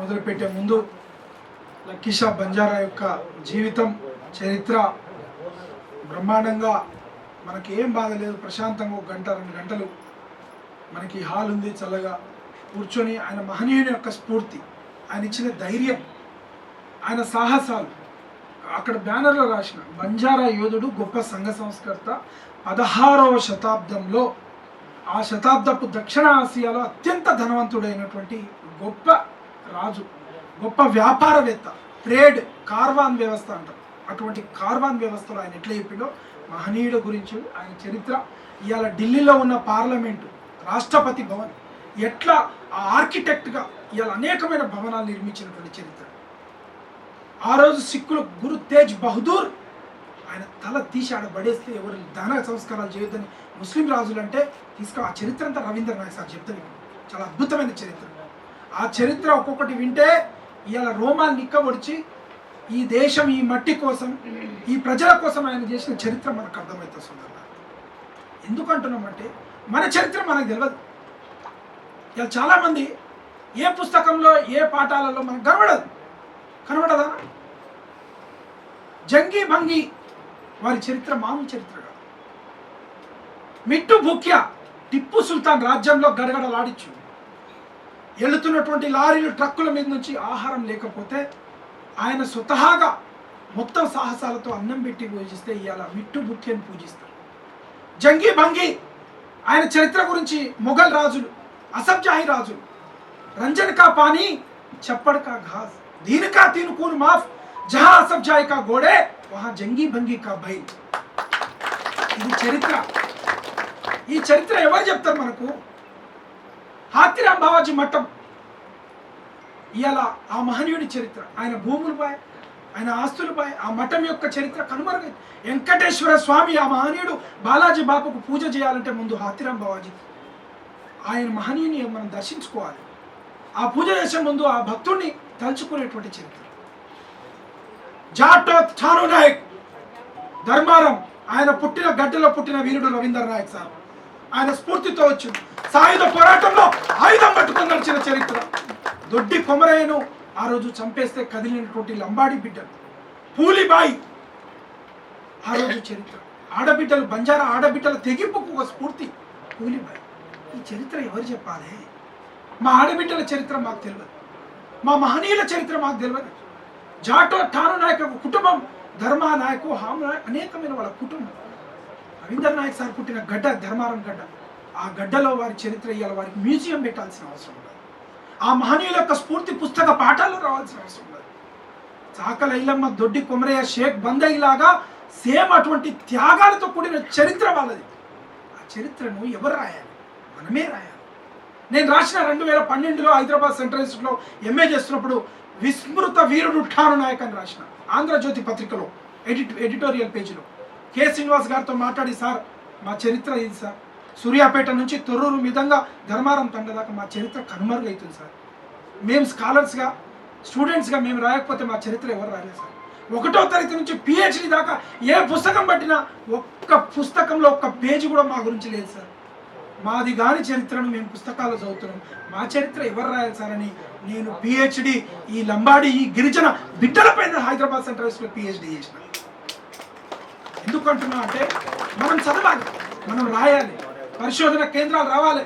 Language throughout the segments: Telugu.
మొదలుపెట్టే ముందు లక్కీషా బంజారా యొక్క జీవితం చరిత్ర బ్రహ్మాండంగా మనకి ఏం బాధ లేదు. ప్రశాంతంగా ఒక గంట రెండు గంటలు మనకి హాల్ ఉంది చల్లగా. కూర్చొని ఆయన మహనీయుని యొక్క స్ఫూర్తి ఆయన ఇచ్చిన ధైర్యం ఆయన సాహసాలు. అక్కడ బ్యానర్లో రాసిన బంజారా యోధుడు గొప్ప సంఘ సంస్కర్త పదహారవ శతాబ్దంలో ఆ శతాబ్దపు దక్షిణ ఆసియాలో అత్యంత ధనవంతుడైనటువంటి గొప్ప రాజు. గొప్ప వ్యాపారవేత్త. ట్రేడ్ కార్వాన్ వ్యవస్థ అంటారు అటువంటి కార్వాన్ వ్యవస్థలో ఆయన ఎట్లా చెప్పిండో మహనీయుడు గురించి ఆయన చరిత్ర. ఇవాళ ఢిల్లీలో ఉన్న పార్లమెంటు రాష్ట్రపతి భవన్. ఎట్లా ఆ ఆర్కిటెక్ట్గా ఇవాళ అనేకమైన భవనాలు నిర్మించినటువంటి చరిత్ర. ఆ రోజు సిక్కులు గురు తేజ్ బహదూర్ ఆయన తల తీసి ఆడ పడేస్తే ఎవరు దాన సంస్కారాలు చేయొద్దని ముస్లిం రాజులు అంటే తీసుకు ఆ చరిత్ర అంతా రవీంద్రనాథ్ సార్ చెప్తాను చాలా అద్భుతమైన చరిత్ర. ఆ చరిత్ర ఒక్కొక్కటి వింటే ఇలా రోమాలు నిక్కబొడిచి ఈ దేశం ఈ మట్టి కోసం ఈ ప్రజల కోసం ఆయన చేసిన చరిత్ర మనకు అర్థమవుతుంది సుందర ఎందుకంటున్నామంటే మన చరిత్ర మనకు తెలియదు ఇలా చాలామంది ఏ పుస్తకంలో ఏ పాఠాలలో మనకు కనబడదు. కనబడదా? జంగి భంగి వారి చరిత్ర మామూలు చరిత్ర కాదు. మిట్టు భుక్య టిప్పు సుల్తాన్ రాజ్యంలో గడగడలాడిచ్చు వెళుతున్నటువంటి లారీలు ట్రక్కుల మీద నుంచి ఆహారం లేకపోతే ఆయన స్వతహాగా మొత్తం సాహసాలతో అన్నం పెట్టి పూజిస్తే ఇవాళ మిట్టు భుక్యని పూజిస్తారు. జంగి భంగి ఆయన చరిత్ర గురించి మొఘల్ రాజులు అసబ్జాహి రాజులు రంజన్ కా పానీ చప్పడ్ కా ఘాస్ దీనికా కా కూను మాఫ్ జహా అసబ్జాయి కా గోడే వహా జంగి భంగి కా బైల్ ఇది చరిత్ర. ఈ చరిత్ర ఎవరు చెప్తారు మనకు? హాతిరామ్ బావాజీ మఠం. ఇవాళ ఆ మహనీయుడి చరిత్ర ఆయన భూములపై ఆయన ఆస్తులపై ఆ మఠం యొక్క చరిత్ర కనుమరుగై వెంకటేశ్వర స్వామి ఆ మహనీయుడు బాలాజీ బాపుకు పూజ చేయాలంటే ముందు హాతిరామ్ బావాజీ ఆయన మహనీయుని మనం దర్శించుకోవాలి. ఆ పూజ చేసే ముందు ఆ భక్తుడిని తలుచుకునేటువంటి చరిత్ర. జాటో చాను నాయక్ ధర్మారం ఆయన పుట్టిన గడ్డలో పుట్టిన వీరుడు రవీంద్ర నాయక్ సార్ ఆయన స్ఫూర్తితో వచ్చింది. సాయుధ పోరాటంలో ఆయుధం పట్టుకొని నడిచిన చరిత్ర. దొడ్డి కొమరయ్యను ఆ రోజు చంపేస్తే కదిలినటువంటి లంబాడి బిడ్డలు పూలిబాయి. ఆ రోజు చరిత్ర. ఆడబిడ్డలు బంజారా ఆడబిడ్డల తెగింపుకు ఒక స్ఫూర్తి పూలిబాయి. ఈ చరిత్ర ఎవరు చెప్పాలి? మా ఆడబిడ్డల చరిత్ర మాకు తెలియదు. మా మహనీయుల చరిత్ర మాకు తెలియదు. జాటో ఠాను నాయక్ కుటుంబం ధర్మా నాయకు హామ్ నాయక్ అనేకమైన వాళ్ళ కుటుంబం. రవీంద్ర నాయక్ సార్ పుట్టిన గడ్డ ధర్మారం గడ్డ. ఆ గడ్డలో వారి చరిత్ర ఇవ్వాలి వారికి మ్యూజియం పెట్టాల్సిన అవసరం ఉండదు. ఆ మహనీయుల యొక్క స్ఫూర్తి పుస్తక పాఠాలు రావాల్సిన అవసరం ఉండదు. చాకల ఇల్లమ్మ దొడ్డి కొమరయ్య షేక్ బందయి లాగా సేమ్ అటువంటి త్యాగాలతో కూడిన చరిత్ర వాళ్ళది. ఆ చరిత్రను ఎవరు రాయాలి? మనమే రాయాలి. నేను రాసిన రెండు వేల పన్నెండులో హైదరాబాద్ సెంట్రల్ ఇన్స్టిట్యూట్లో ఎంఏ చేస్తున్నప్పుడు విస్మృత వీరుడు ఠాను నాయక్ అని రాసిన ఆంధ్రజ్యోతి పత్రికలో ఎడిట్ ఎడిటోరియల్ పేజీలో. కె శ్రీనివాస్ గారితో మాట్లాడి సార్ మా చరిత్ర ఇది సార్? సూర్యాపేట నుంచి తొర్రూరు విధంగా ధర్మారం తండ దాకా మా చరిత్ర కనుమరుగవుతుంది సార్. మేము స్కాలర్స్గా స్టూడెంట్స్గా మేము రాయకపోతే మా చరిత్ర ఎవరు రాయలేదు సార్. ఒకటో తరగతి నుంచి పిహెచ్డి దాకా ఏ పుస్తకం పట్టినా ఒక్క పుస్తకంలో ఒక్క పేజీ కూడా మా గురించి లేదు సార్. మాది కాని చరిత్రను మేము పుస్తకాలు చదువుతున్నాం. మా చరిత్ర ఎవరు రాయాలి సార్ అని నేను పిహెచ్డి ఈ లంబాడి ఈ గిరిజన బిడ్డలపైన హైదరాబాద్ సెంట్రల్ యూనివర్సిటీలో పిహెచ్డి చేసిన. ఎందుకంటున్నా అంటే మనం చదవాలి మనం రాయాలి. పరిశోధన కేంద్రాలు రావాలి.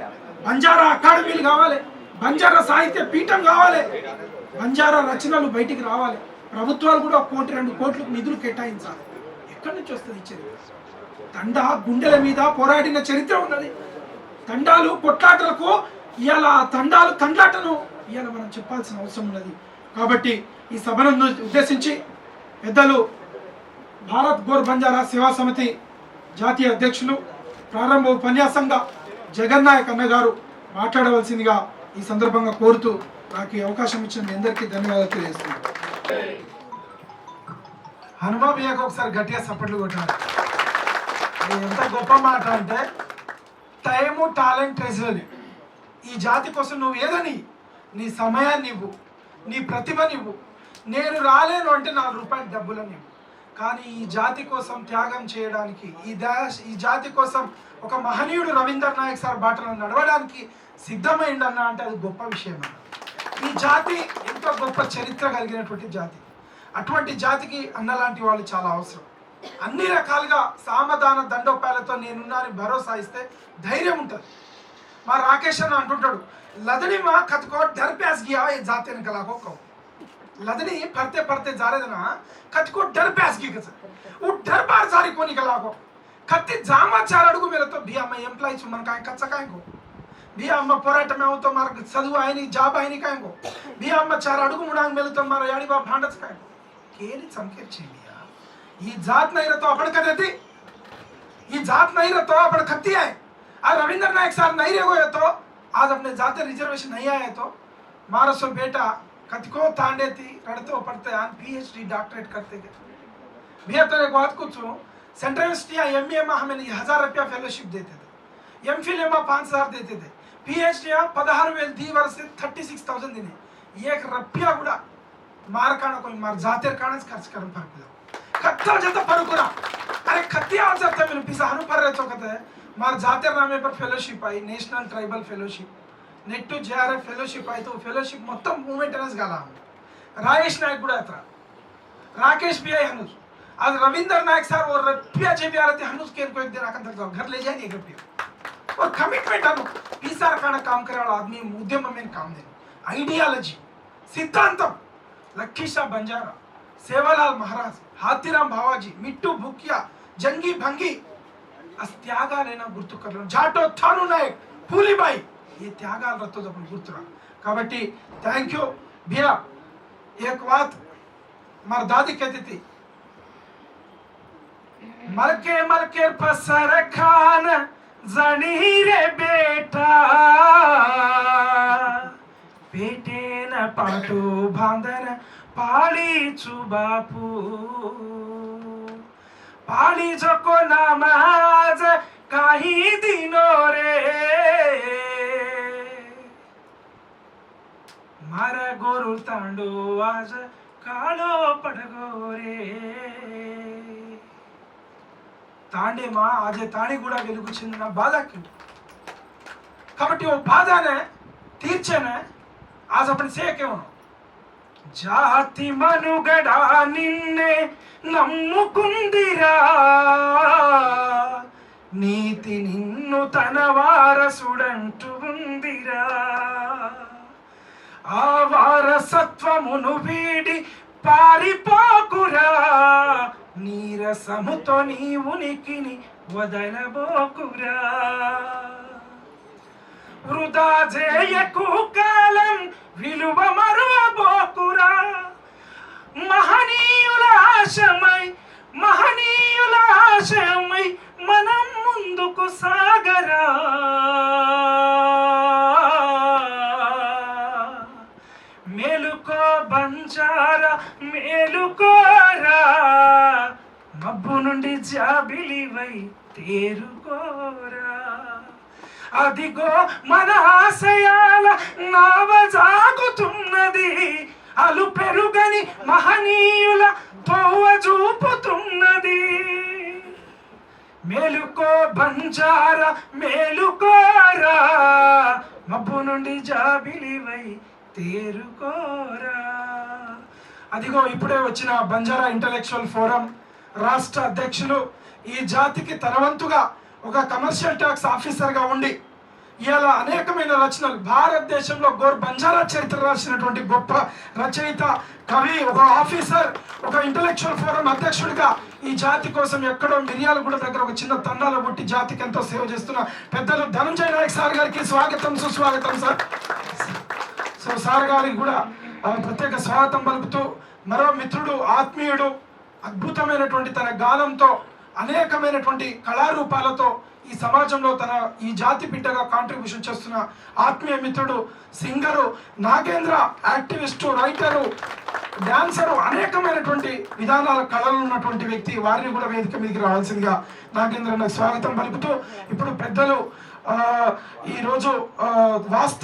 బంజారా అకాడమీలు కావాలి. బంజారా సాహిత్య పీఠం కావాలి. బంజారా రచనలు బయటికి రావాలి. ప్రభుత్వాలు కూడా కోటి రెండు కోట్లకు నిధులు కేటాయించాలి. ఎక్కడి నుంచి వస్తుంది ఈ చరిత్ర? తండ గుండెల మీద పోరాడిన చరిత్ర ఉన్నది. తండాలు కొట్లాటలకు ఇవాళ తండాలు తండాటను ఇవాళ మనం చెప్పాల్సిన అవసరం ఉన్నది. కాబట్టి ఈ సభను ఉద్దేశించి పెద్దలు భారత్ గోర్ బంజారా సేవా సమితి జాతీయ అధ్యక్షులు ప్రారంభ ఉపన్యాసంగా జగన్నాయక్ అన్న గారు మాట్లాడవలసిందిగా ఈ సందర్భంగా కోరుతూ నాకు ఈ అవకాశం ఇచ్చిన అందరికీ ధన్యవాదాలు తెలియజేస్తున్నాను. హనుమాబియ్యకు ఒకసారి గట్టిగా సపోర్ట్లు కొట్టాలి. ఎంత గొప్ప మాట అంటే టైము టాలెంట్ ట్రెజరీ ఈ జాతి కోసం నువ్వు ఏదని నీ సమయాన్ని ఇవ్వు నీ ప్రతిభనివ్వు నేను రాలేను అంటే నాలుగు రూపాయలు డబ్బులని ఇవ్వు. కానీ ఈ జాతి కోసం త్యాగం చేయడానికి ఈ దేశ ఈ జాతి కోసం ఒక మహనీయుడు రవీంద్ర నాయక్ సార్ బాటలో నడవడానికి సిద్ధమైండన్న అంటే అది గొప్ప విషయం అన్న. ఈ జాతి ఎంతో గొప్ప చరిత్ర కలిగినటువంటి జాతి. అటువంటి జాతికి అన్న లాంటి వాళ్ళు చాలా అవసరం. అన్ని రకాలుగా సామధాన దండోపాయాలతో నేనున్నాని భరోసా ఇస్తే ధైర్యం ఉంటుంది. మా రాకేష్ అన్న అంటుంటాడు లదడి మా కత్కో డర్ గియా ఏ జాతి వెనకలాగో लदनी पढ़ते पढ़ते जा रहे ना हाँ? खत को डर पैस की कसर। वो डर बार जा रही को निकल आ को। खत्ते जामा चार अड़को मेरे तो भैया, मैं एम्प्लाई सुमन का है कच्चा का है को? भैया, में हो तो मार सदु आए नहीं जा पाए नहीं कहेंगे भैया अम्मा चार अड़को मुड़ांग मेरे तो मारो यारी बाप भांडस का? है केरी समके चेलिया? ये जात नहीं रहता तो अपन कर देती। ये जात नहीं रहता तो अपन खत्ती है। आज रविंद्र नायक साहब नहीं रहे तो आज अपने जाते रिजर्वेशन नहीं आए तो मारो सो बेटा कतिको तांडे थी रड़ते पड़ते हैं पीएचडी डॉक्टरेट करते थे मैं तो एक बात कुछ हूँ सेंट्रल यूनिवर्सिटी या एम में हमें हज़ार रुपया फेलोशिप देते थे एमफिल फिल पांच हज़ार देते थे पी एच डी पदहार वेल दी वर्ष थर्टी सिक्स थाउजेंड दिने एक रुपया गुड़ा मार काना कोई मार जाते काना खर्च करने पर मिला खत्ता जाता पर कुरा अरे खत्ती आ था मेरे पिसा हनु पर रहे तो कहते हैं मार जाते नामे पर फेलोशिप आई national tribal fellowship net JRF fellowship అయితే ఫెలోషిప్ మొత్తం మూమెంటెనెన్స్ గల राजेश नायक गुड़ा था राकेश भी है हनुज आज रविंद्र नायक सर और रुपया जे भी आ रहे थे हनुज के को एक दिन आकर तक घर ले जाएंगे एक रुपया और कमिटमेंट हनु पीसार खाना काम करे वाला आदमी उद्यम में काम देने आइडियालजी सिद्धांतम लखीशा बंजारा सेवालाल महाराज हाथीराम भावाजी मिट्टू भुकिया जंगी भंगी अस త్యాగాలైనా గుర్తు కర్లం జాటో థాను నాయక్ పూలిబాయి ఈ త్యాగాలు రత్తోది అప్పుడు గుర్తురా కాబట్టి థ్యాంక్ యూ भैया एक बात मार दादी कहती थी मलके मलके पसर खान जनी रे बेटा पेटे न पाटू बांधन पाळी बापू पाळी जको नामाज काही दिनो रे మర ಮರಗೋರು ತಾಂಡು ವಾಸ ಕಾಳೋ ಪಡಗೋರೆ తాండేమా అదే తానే కూడా వెలుగు చెందిన బాధ కాబట్టి ఓ బాధనే తీర్చనే ఆజ అప్పుడు సేకేమను జాతి మనుగడ నిన్నే నమ్ముకుందిరా. నీతి నిన్ను తన వారసుడంటూ వారసత్వమును వీడి పారిపోకురా. నీరసముతో నీ ఉనికిని వదలబోకురా. వృధా చేయకు కాలం విలువ మరువబోకురా. మహనీయుల ఆశమై మహనీయుల ఆశమై మనం ముందుకు సాగరా. మేలుకో మేలుకోరా మబ్బు నుండి జాబిలివై తేరుకోరా అదిగో మన ఆశయాల నావ జాగుతున్నది. అలు పెరుగని మహనీయుల తోవ చూపుతున్నది. మేలుకో బంజార మేలుకోరా మబ్బు నుండి జాబిలివై తేరుకోరా. అదిగో ఇప్పుడే వచ్చిన బంజారా ఇంటలెక్చువల్ ఫోరం రాష్ట్ర అధ్యక్షులు ఈ జాతికి తనవంతుగా ఒక కమర్షియల్ ట్యాక్స్ ఆఫీసర్గా ఉండి ఇలా అనేకమైన రచనలు భారతదేశంలో గోర్ బంజారా చరిత్ర రాసినటువంటి గొప్ప రచయిత కవి ఒక ఆఫీసర్ ఒక ఇంటలెక్చువల్ ఫోరం అధ్యక్షుడిగా ఈ జాతి కోసం ఎక్కడో మిర్యాలగూడ దగ్గర ఒక చిన్న తండాలో పుట్టి జాతికి ఎంతో సేవ చేస్తున్న పెద్దలు ధనంజయ నాయక్ సార్ గారికి స్వాగతం సుస్వాగతం సార్. సో సార్ గారికి కూడా ఆ, ప్రత్యేక స్వాగతం పలుకుతూ మరో మిత్రుడు ఆత్మీయుడు అద్భుతమైనటువంటి తన గానంతో అనేకమైనటువంటి కళారూపాలతో ఈ సమాజంలో తన ఈ జాతి బిడ్డగా కాంట్రిబ్యూషన్ చేస్తున్న ఆత్మీయ మిత్రుడు singer Nagendra activist writer dancer అనేకమైనటువంటి విధానాల కళలు ఉన్నటువంటి వ్యక్తి వారిని కూడా వేదిక మీదకి రావాల్సిందిగా నాగేంద్ర స్వాగతం పలుకుతూ ఇప్పుడు పెద్దలు ఈరోజు వాస్తవ